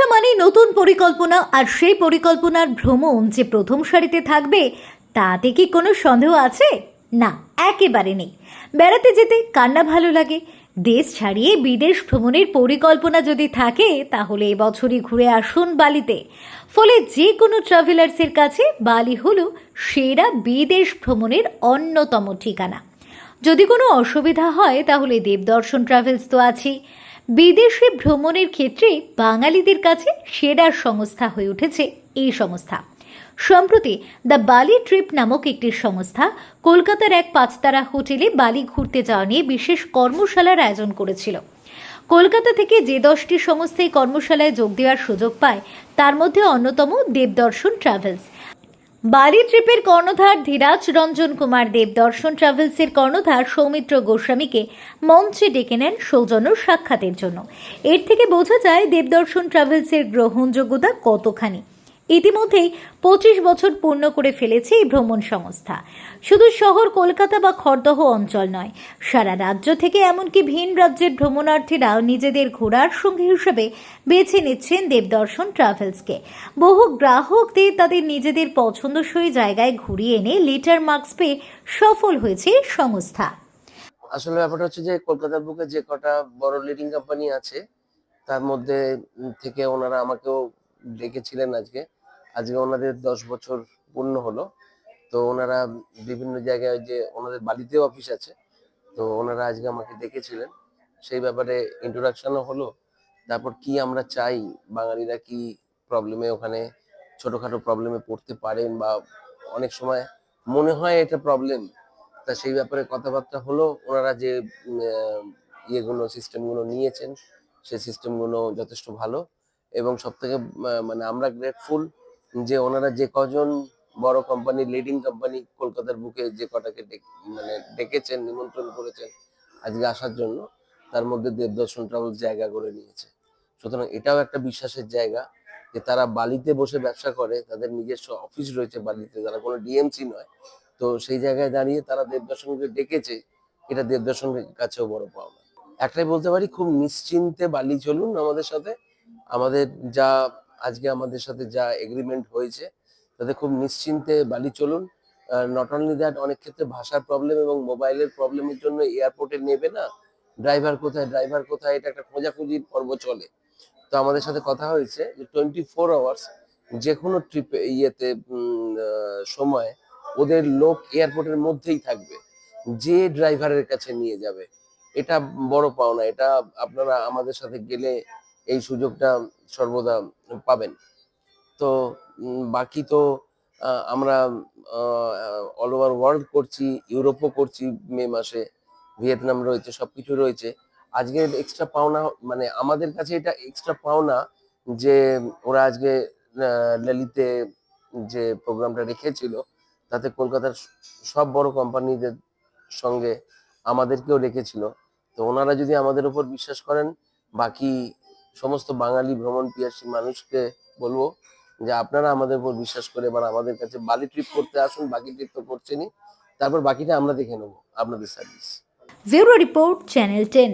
ব্যবসা মানে নতুন পরিকল্পনা, আর সেই পরিকল্পনার ভ্রমণ যে প্রথম সারিতে থাকবে, তাতে কি কোনো সন্দেহ আছে? না, একেবারে নেই। বেড়াতে যেতে কান্না ভালো লাগে। দেশ ছাড়িয়ে বিদেশ ভ্রমণের পরিকল্পনা যদি থাকে, তাহলে এবছরই ঘুরে আসুন বালিতে। ফলে যে কোনো ট্রাভেলার্সের কাছে বালি হলো সেরা বিদেশ ভ্রমণের অন্যতম ঠিকানা। যদি কোনো অসুবিধা হয়, তাহলে দেবদর্শন ট্রাভেলস তো আছেই। বিদেশে ভ্রমণের ক্ষেত্রে বাঙালিদের কাছে সেরা সংস্থা হয়ে উঠেছে এই সংস্থা। সম্প্রতি দ্য বালি ট্রিপ নামক একটি সংস্থা কলকাতার এক পাঁচতারা হোটেলে বালি ঘুরতে যাওয়া নিয়ে বিশেষ কর্মশালার আয়োজন করেছিল। কলকাতা থেকে যে দশটি সংস্থা এই কর্মশালায় যোগ দেওয়ার সুযোগ পায়, তার মধ্যে অন্যতম দেবদর্শন ট্রাভেলস। বালি ট্রিপের কর্ণধার ধীরাজ রঞ্জন কুমার দেব দর্শন ট্রাভেলসের কর্ণধার সৌমিত্র গোস্বামীকে মঞ্চে ডেকে নেন সৌজন্য সাক্ষাতের জন্য। এর থেকে বোঝা যায় দেবদর্শন ট্রাভেলসের গ্রহণযোগ্যতা কতখানি। ইতিমধ্যেই পঁচিশ বছর পূর্ণ করে ফেলেছে এই ভ্রমণ সংস্থা। শুধু শহর কলকাতা বা খড়দহ অঞ্চল নয়, সারা রাজ্য থেকে এমনকি ভিন রাজ্যের ভ্রমণার্থীরাও নিজেদের ঘোরার সঙ্গী হিসেবে বেছে নিচ্ছেন দেবদর্শন ট্রাভেলসকে। বহু গ্রাহকদের তাদের নিজেদের পছন্দসই জায়গায় ঘুরিয়ে এনে লিটার মার্কস পেয়ে সফল হয়েছে সংস্থা। আসলে ব্যাপারটা হচ্ছে যে, কলকাতার বুকে যে কটা বড় লিডিং কোম্পানি আছে, তার মধ্যে থেকে ওনারা আমাকেও ডেকেছিলেন আজকে। আজকে ওনাদের দশ বছর পূর্ণ হলো। তো ওনারা বিভিন্ন জায়গায় যে ওনাদের বাড়িতেও অফিস আছে। তো ওনারা আজকে আমাকে দেখেছিলেন। সেই ব্যাপারে ইন্ট্রোডাকশনও হলো। তারপর কি আমরা চাই? বাঙালিরা কি প্রবলেমে ওখানে ছোটোখাটো প্রবলেমে পড়তে পারেন বা অনেক সময় মনে হয় এটা প্রবলেম তা সেই ব্যাপারে কথাবার্তা হলো। ওনারা যে ইয়েগুলো সিস্টেমগুলো নিয়েছেন, সেই সিস্টেমগুলো যথেষ্ট ভালো এবং সব থেকে মানে আমরা গ্রেটফুল যে ওনারা যে কজন বড় কোম্পানি লিডিং কোম্পানি কলকাতার বুকে যে কটাকে মানে ডেকেছেন, নিমন্ত্রণ করেছেন আজকে আসার জন্য, তার মধ্যে দেবদর্শন ট্রাভেলস জায়গা করে নিয়েছে। সুতরাং এটাও একটা বিশ্বাসের জায়গা যে তারা বালিতে বসে ব্যবসা করে, তাদের নিজস্ব অফিস রয়েছে বালিতে তারা কোনো ডিএমসি নয়। তো সেই জায়গায় দাঁড়িয়ে তারা দেবদর্শনকে ডেকেছে, এটা দেবদর্শনের কাছেও বড় পাওনা। একটাই বলতে পারি, খুব নিশ্চিন্তে বালি চলুন আমাদের সাথে। আমাদের যা আজকে আমাদের সাথে যা এগ্রিমেন্ট হয়েছে, তাতে খুব নিশ্চিন্তে বালি চলুন। নট অনলি দ্যাট অনেক ক্ষেত্রে ভাষার প্রবলেম এবং মোবাইলের প্রবলেমের জন্য এয়ারপোর্টে নেবে না। ড্রাইভার কোথায় ড্রাইভার কোথায়, এটা একটা খোঁজাখুঁজির পর্ব চলে। তো আমাদের সাথে কথা হয়েছে যে টোয়েন্টি ফোর আওয়ার্স যে কোনো ট্রিপে ইয়েতে সময় ওদের লোক এয়ারপোর্টের মধ্যেই থাকবে। যে ড্রাইভারের কাছে নিয়ে যাবে, এটা বড় পাওনা। এটা আপনারা আমাদের সাথে গেলে এই সুযোগটা সর্বদা পাবেন। তো বাকি তো আমরা অল ওভার ওয়ার্ল্ড করছি, ইউরোপও করছি মে মাসে, ভিয়েতনাম রয়েছে, সবকিছু রয়েছে। আজকে এক্সট্রা পাওনা মানে আমাদের কাছে এটা এক্সট্রা পাওনা যে, ওরা আজকে ললিতে যে প্রোগ্রামটা রেখেছিল, তাতে কলকাতার সব বড় কোম্পানিদের সঙ্গে আমাদেরকেও রেখেছিল। তো ওনারা যদি আমাদের উপর বিশ্বাস করেন, বাকি সমস্ত বাঙালি ভ্রমণ পিয়াসী মানুষকে বলব যে আপনারা আমাদের উপর বিশ্বাস করে এবার আমাদের কাছে বালি ট্রিপ করতে আসুন, বাকি ট্রিপ তো করছেনই। তারপর বাকিটা আমরা দেখে নেব আপনাদের service bureau report channel ten.